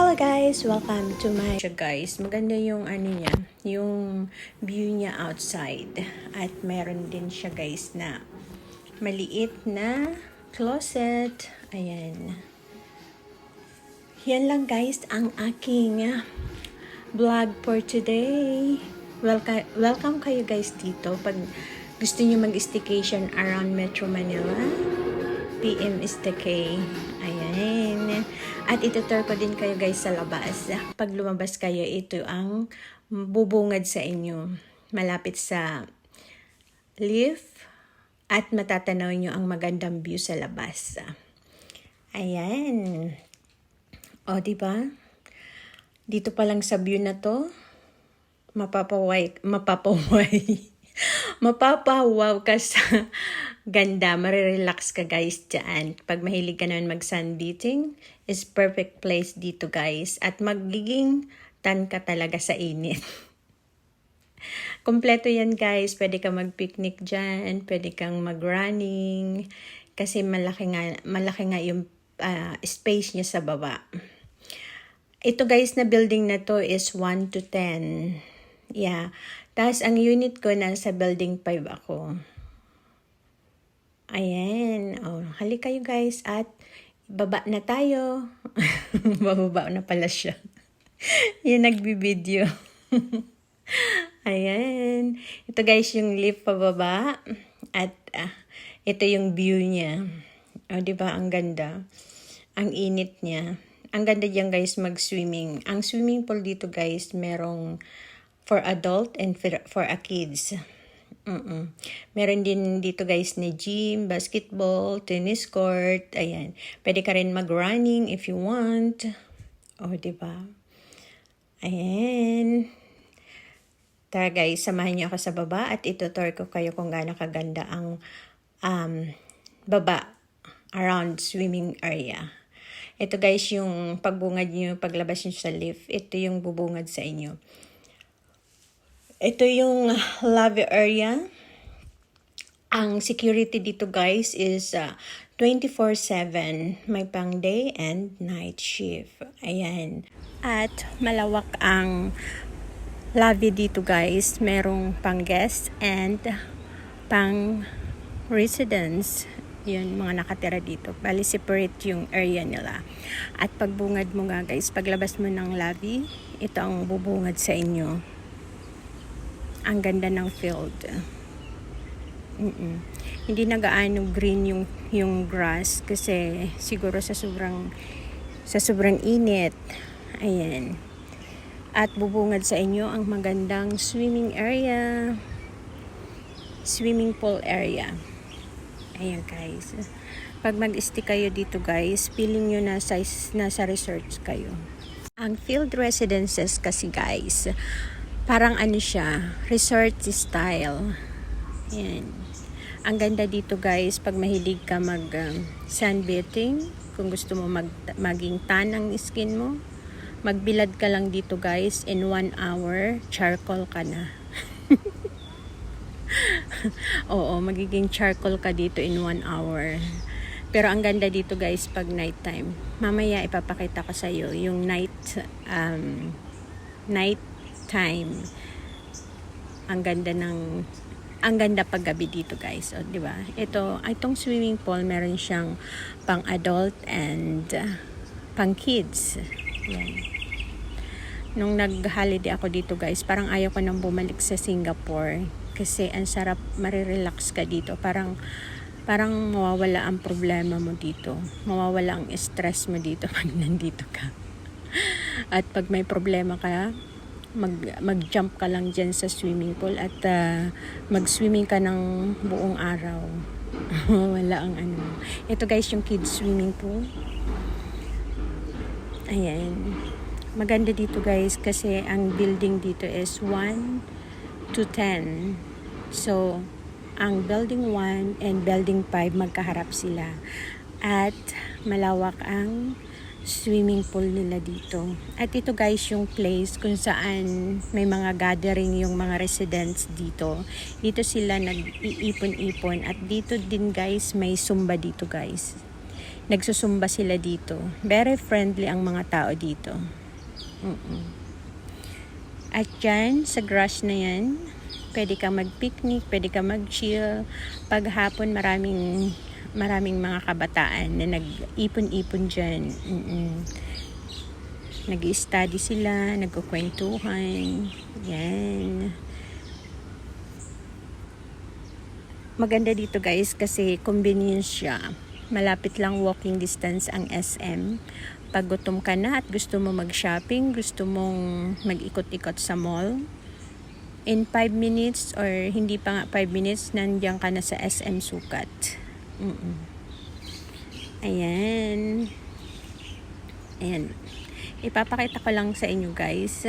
Hello guys! Welcome to my guys. Maganda yung ano niya, yung view niya outside. At meron din siya guys na maliit na closet. Ayan. Yan lang guys ang aking vlog for today. Welcome, welcome kayo guys dito. Pag gusto niyo mag-staycation around Metro Manila, PM is the K. Ayan. At itutur ko din kayo guys sa labas. Pag lumabas kayo, ito ang bubungad sa inyo. Malapit sa leaf at matatanaw nyo ang magandang view sa labas. Ayan. O, di ba? Dito pa lang sa view na to, mapapaway, mapapaway, mapapawaw ka sa ganda, marirelax ka guys dyan. Pag mahilig ka naman mag sunbathing, is perfect place dito guys. At magiging tan ka talaga sa init. Kompleto yan guys. Pwede ka mag-picnic dyan. Pwede kang mag-running. Kasi malaki nga, malaki nga yung ah, space niya sa baba. Ito guys na building na to is 1 to 10. Yeah. Tapos ang unit ko nasa building 5 ako. Ayan. Oh, halik kayo guys at baba na tayo. Bababa na pala siya. Yung nagbibideo. Ayan. Ito guys yung lift pababa. At ah, ito yung view niya. O, di ba Ang ganda. Ang init niya. Ang ganda diyan guys mag-swimming. Ang swimming pool dito guys merong for adult and for, a kids. Mm-mm. Meron din dito guys na gym, basketball, tennis court. Ayan. Pwede ka rin mag-running if you want. O, di ba? Ayan. Tara guys, samahan niyo ako sa baba at itutur ko kayo kung gaano kaganda ang um, baba around swimming area. Ito guys yung pagbungad niyo, paglabas niyo sa lift. Ito yung bubungad sa inyo. Ito yung lobby area. Ang security dito guys is uh, 24-7. May pang day and night shift. Ayan. At malawak ang lobby dito guys. Merong pang guest and pang residence. Yun, mga nakatira dito. Bali, separate yung area nila. At pagbungad mo nga guys, paglabas mo ng lobby, ito ang bubungad sa inyo ang ganda ng field. Mm-mm. Hindi na gaano green yung yung grass kasi siguro sa sobrang sa sobrang init. Ayan. At bubungad sa inyo ang magandang swimming area. Swimming pool area. Ayan guys. Pag mag-stay kayo dito guys, feeling nyo nasa, nasa resort kayo. Ang field residences kasi guys, parang ano siya, resort style. Yan. Ang ganda dito guys, pag mahilig ka mag um, sunbathing, kung gusto mo mag, maging tan ang skin mo, magbilad ka lang dito guys, in one hour, charcoal ka na. Oo, magiging charcoal ka dito in one hour. Pero ang ganda dito guys pag night time. Mamaya ipapakita ko sa iyo yung night um, night time. Ang ganda ng ang ganda pag gabi dito guys. O, di ba? Ito, itong swimming pool meron siyang pang adult and uh, pang kids. Yan. Nung nag-holiday ako dito guys, parang ayaw ko nang bumalik sa Singapore kasi ang sarap marirelax ka dito. Parang parang mawawala ang problema mo dito. Mawawala ang stress mo dito pag nandito ka. At pag may problema ka, mag mag-jump ka lang diyan sa swimming pool at uh, mag-swimming ka ng buong araw. Wala ang ano. Ito guys yung kids swimming pool. Ayan. Maganda dito guys kasi ang building dito is 1 to 10. So, ang building 1 and building 5 magkaharap sila. At malawak ang swimming pool nila dito. At ito guys yung place kung saan may mga gathering yung mga residents dito. Dito sila nag-iipon-ipon at dito din guys may sumba dito guys. nagsusumba sila dito. Very friendly ang mga tao dito. Mm-mm. At dyan, sa grass na yan, pwede kang mag-picnic, pwede kang mag-chill. Paghapon, maraming maraming mga kabataan na nag-ipon-ipon dyan. Mm-mm. Nag-study sila, nagkukwentuhan. Yan. Maganda dito guys kasi convenience siya. Malapit lang walking distance ang SM. Pag gutom ka na at gusto mo mag-shopping, gusto mong mag-ikot-ikot sa mall, in 5 minutes or hindi pa nga 5 minutes, nandiyan ka na sa SM Sukat. Mm-mm. Ayan. Ayan. Ipapakita ko lang sa inyo guys.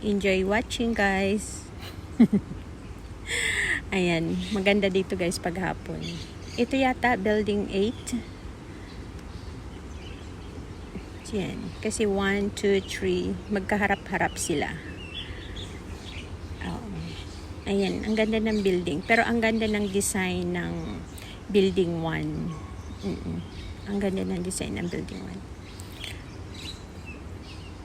Enjoy watching guys. Ayan. Maganda dito guys paghapon. Ito yata building 8. Yan. Kasi 1, 2, 3. Magkaharap-harap sila. Oo. Ayan. Ang ganda ng building. Pero ang ganda ng design ng building 1. Mm-mm. Ang ganda ng design ng building 1.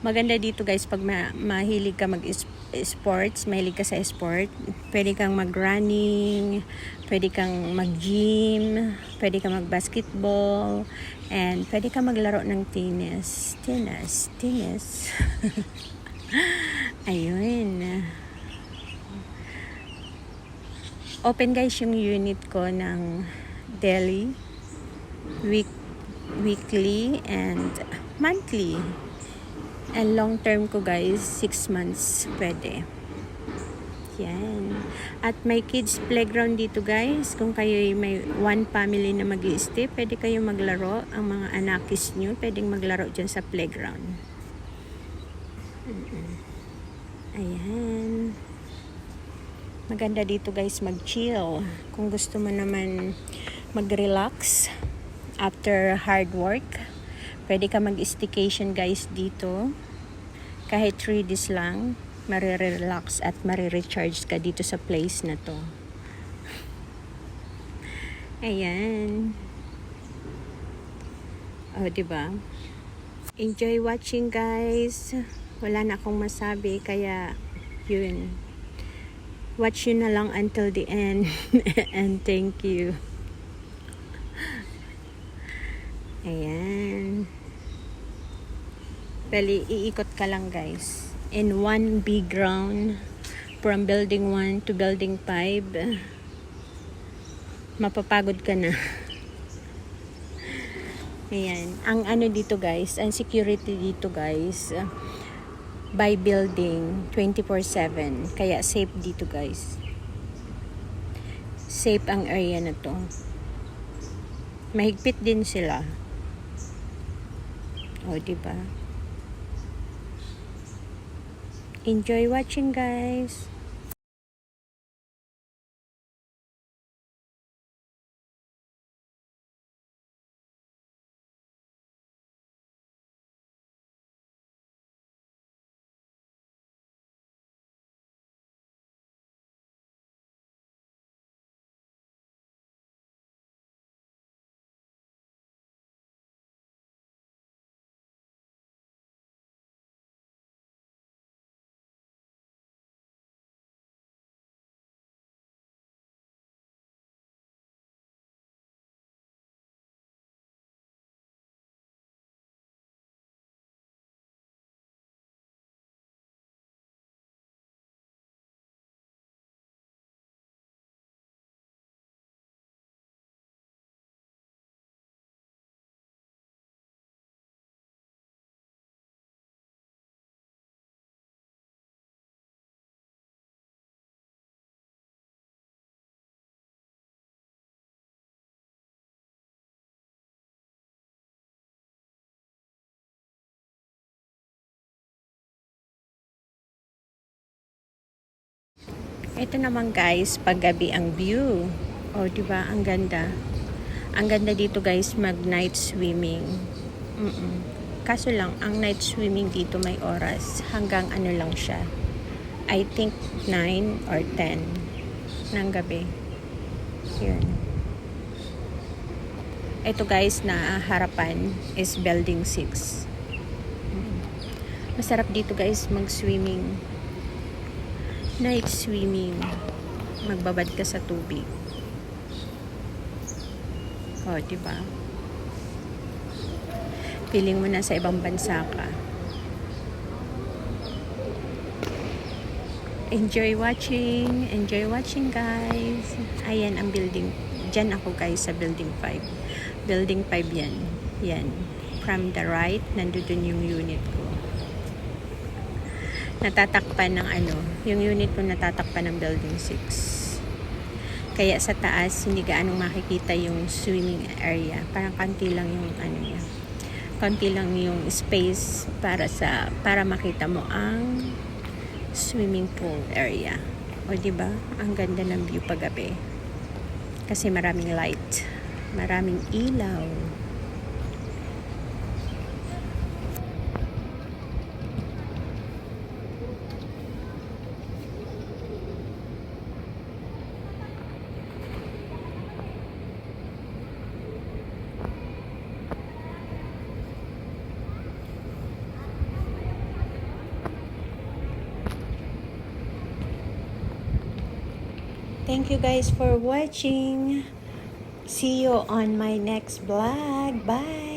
Maganda dito guys pag ma- mahilig ka mag-sports, mahilig ka sa sport, pwede kang mag-running, pwede kang mag-gym, pwede kang mag-basketball, and pwede kang maglaro ng tennis. Tennis, tennis. Ayun. Open guys yung unit ko ng daily, week, weekly, and monthly. And long term ko guys, 6 months pwede. Yan. At may kids playground dito guys. Kung kayo may one family na mag stay pwede kayo maglaro. Ang mga anakis nyo, pwedeng maglaro dyan sa playground. Ayan. Maganda dito guys mag-chill. Kung gusto mo naman mag-relax after hard work, pwede ka mag-staycation guys dito. Kahit 3 days lang, marirelax at marirecharge ka dito sa place na to. Ayan. Oh, 'di ba? Enjoy watching, guys. Wala na akong masabi kaya yun. Watch you na lang until the end. And thank you. Ayan. Bali, iikot ka lang guys. In one big round from building 1 to building 5. Mapapagod ka na. Ayan. Ang ano dito guys, ang security dito guys, by building 24-7. Kaya safe dito guys. Safe ang area na to. Mahigpit din sila. O, diba? Enjoy watching, guys. Ito naman guys, paggabi ang view. O, di ba? Ang ganda. Ang ganda dito guys, mag night swimming. Mm-mm. Kaso lang, ang night swimming dito may oras. Hanggang ano lang siya. I think 9 or 10 ng gabi. Yun. Ito guys na harapan is building 6. Masarap dito guys mag-swimming. Night swimming. Magbabad ka sa tubig. O, di ba? Feeling mo na sa ibang bansa ka. Enjoy watching. Enjoy watching, guys. Ayan ang building. Diyan ako, guys, sa building 5. Building 5 yan. Yan. From the right, nandun yung unit ko. Natatakpan ng ano, yung unit ko natatakpan ng building 6. Kaya sa taas, hindi gaanong makikita yung swimming area. Parang kanti lang yung ano niya. Konti lang yung space para sa para makita mo ang swimming pool area. O di ba? Ang ganda ng view paggabi. Kasi maraming light. Maraming ilaw. Thank you guys for watching. See you on my next vlog. Bye!